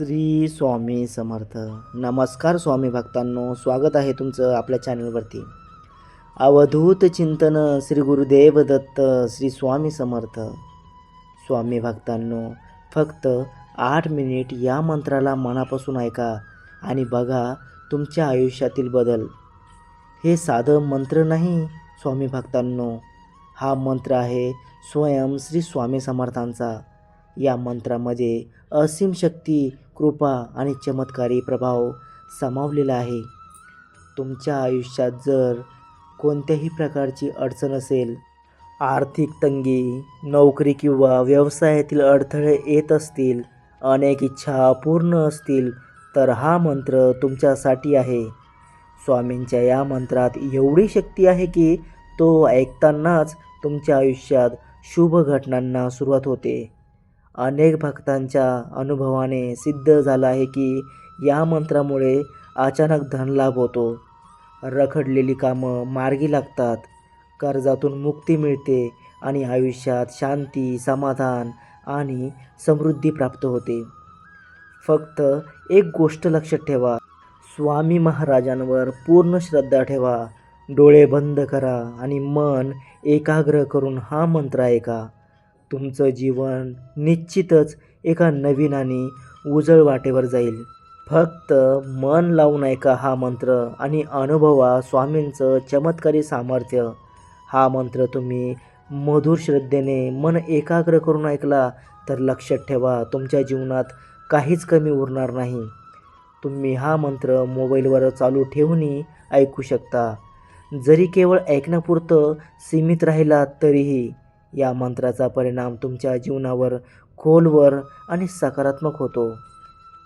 श्री स्वामी समर्थ. नमस्कार स्वामी भक्तांनो स्वागत आहे तुमचं आपल्या चॅनलवरती अवधूत चिंतन श्री गुरुदेव दत्त श्री स्वामी समर्थ. स्वामी भक्तांनो फक्त आठ मिनिट या मंत्राला मनापासून ऐका आणि बघा तुमच्या आयुष्यातील बदल. हे साधं मंत्र नाही स्वामी भक्तांनो. हा मंत्र आहे स्वयं श्री स्वामी समर्थांचा. या मंत्रामध्ये असीम शक्ती कृपा आणि चमत्कारी प्रभाव सामावलेला आहे. तुमच्या आयुष्यात जर कोणत्याही प्रकारची अडचण असेल आर्थिक तंगी नोकरी किंवा व्यवसायातील अडथळे येत असतील अनेक इच्छा अपूर्ण असतील तर हा मंत्र तुमच्यासाठी आहे. स्वामींच्या या मंत्रात एवढी शक्ती आहे की तो ऐकतानाच तुमच्या आयुष्यात शुभ घटनांना सुरुवात होते. अनेक भक्तांच्या अनुभवाने सिद्ध झालं आहे की या मंत्रामुळे अचानक धनलाभ होतो. रखडलेली कामं मार्गी लागतात. कर्जातून मुक्ती मिळते आणि आयुष्यात शांती समाधान आणि समृद्धी प्राप्त होते. फक्त एक गोष्ट लक्षात ठेवा. स्वामी महाराजांवर पूर्ण श्रद्धा ठेवा. डोळे बंद करा आणि मन एकाग्र करून हा मंत्र ऐका. तुमचं जीवन निश्चितच एका नवीन आणि उजळ वाटेवर जाईल. फक्त मन लावून ऐका हा मंत्र आणि अनुभवा स्वामींचं चमत्कारी सामर्थ्य. हा मंत्र तुम्ही मधुर श्रद्धेने मन एकाग्र करून ऐकला तर लक्षात ठेवा तुमच्या जीवनात काहीच कमी उरणार नाही. तुम्ही हा मंत्र मोबाईलवर चालू ठेवूनही ऐकू शकता. जरी केवळ ऐकण्यापुरतं सीमित राहिला तरीही या मंत्राचा परिणाम तुमच्या जीवनावर खोलवर आणि सकारात्मक होतो.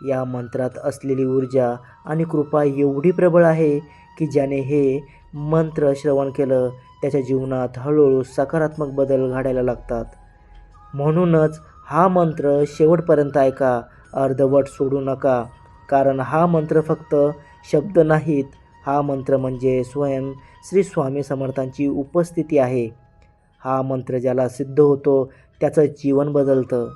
या मंत्रात असलेली ऊर्जा आणि कृपा एवढी प्रबळ आहे की ज्याने हे मंत्र श्रवण केलं त्याच्या जीवनात हळूहळू सकारात्मक बदल घडायला लागतात. म्हणूनच हा मंत्र शेवटपर्यंत ऐका अर्धवट सोडू नका कारण हा मंत्र फक्त शब्द नाहीत हा मंत्र म्हणजे स्वयं श्री स्वामी समर्थांची उपस्थिती आहे. हा मंत्र ज्याला सिद्ध होतो त्याचं जीवन बदलतं.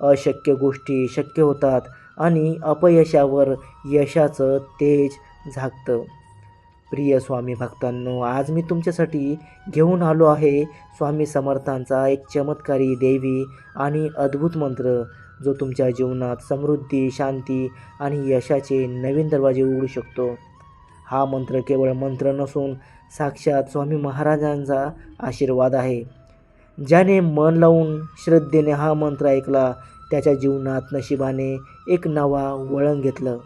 अशक्य गोष्टी शक्य होतात आणि अपयशावर यशाचं तेज झाकतं. प्रिय स्वामी भक्तांनो आज मी तुमच्यासाठी घेऊन आलो आहे स्वामी समर्थांचा एक चमत्कारी देवी आणि अद्भुत मंत्र जो तुमच्या जीवनात समृद्धी शांती आणि यशाचे नवीन दरवाजे उघडू शकतो. हा मंत्र केवळ मंत्र नसून साक्षात स्वामी महाराजांचा आशीर्वाद आहे. ज्याने मन लावून श्रद्धेने हा मंत्र ऐकला त्याच्या जीवनात नशिबाने एक नवा वळण घेतलं.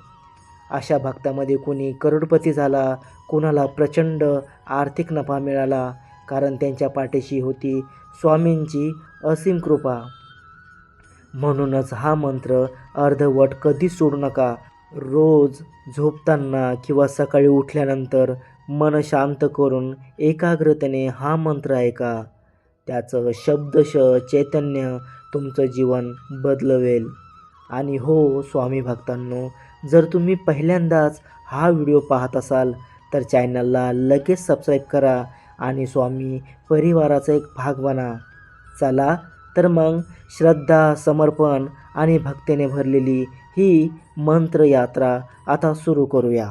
अशा भक्तामध्ये कोणी करोडपती झाला कोणाला प्रचंड आर्थिक नफा मिळाला कारण त्यांच्या पाठीशी होती स्वामींची असीम कृपा. म्हणूनच हा मंत्र अर्धवट कधीच सोडू नका. रोज झोपताना किंवा सकाळी उठल्यानंतर मन शांत करून एकाग्रतेने हा मंत्र ऐका. त्याचं शब्दश चैतन्य तुमचं जीवन बदलवेल. आणि हो स्वामी भक्तांनो जर तुम्ही पहिल्यांदाच हा व्हिडिओ पाहत असाल तर चॅनलला लगेच सबस्क्राईब करा आणि स्वामी परिवाराचा एक भाग बना. चला तर मग श्रद्धा समर्पण आणि भक्तीने भरलेली ही मंत्र यात्रा आता सुरू करूया.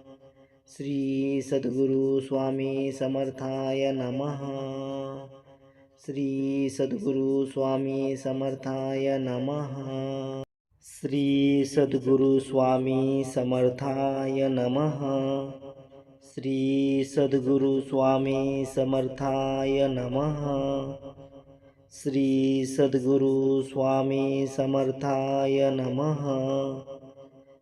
स्वामी समर्थाय नमः। श्री सद्गुरु स्वामी समर्थाय नमः। श्री सद्गुरु स्वामी समर्थाय नमः। श्री सद्गुरु स्वामी समर्थाय नमः। श्री सद्गुरु स्वामी समर्थाय नमः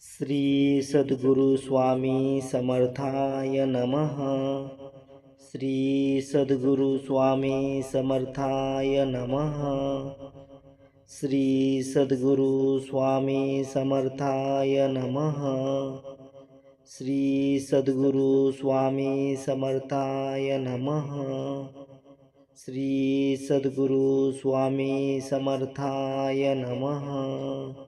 श्री सद्गुरु स्वामी समर्थाय नमः। श्री सद्गुरु स्वामी समर्थाय नमः। श्री सद्गुरु स्वामी समर्थाय नमः। श्री सद्गुरु स्वामी समर्थाय नमः। श्री सद्गुरु स्वामी समर्थाय नमः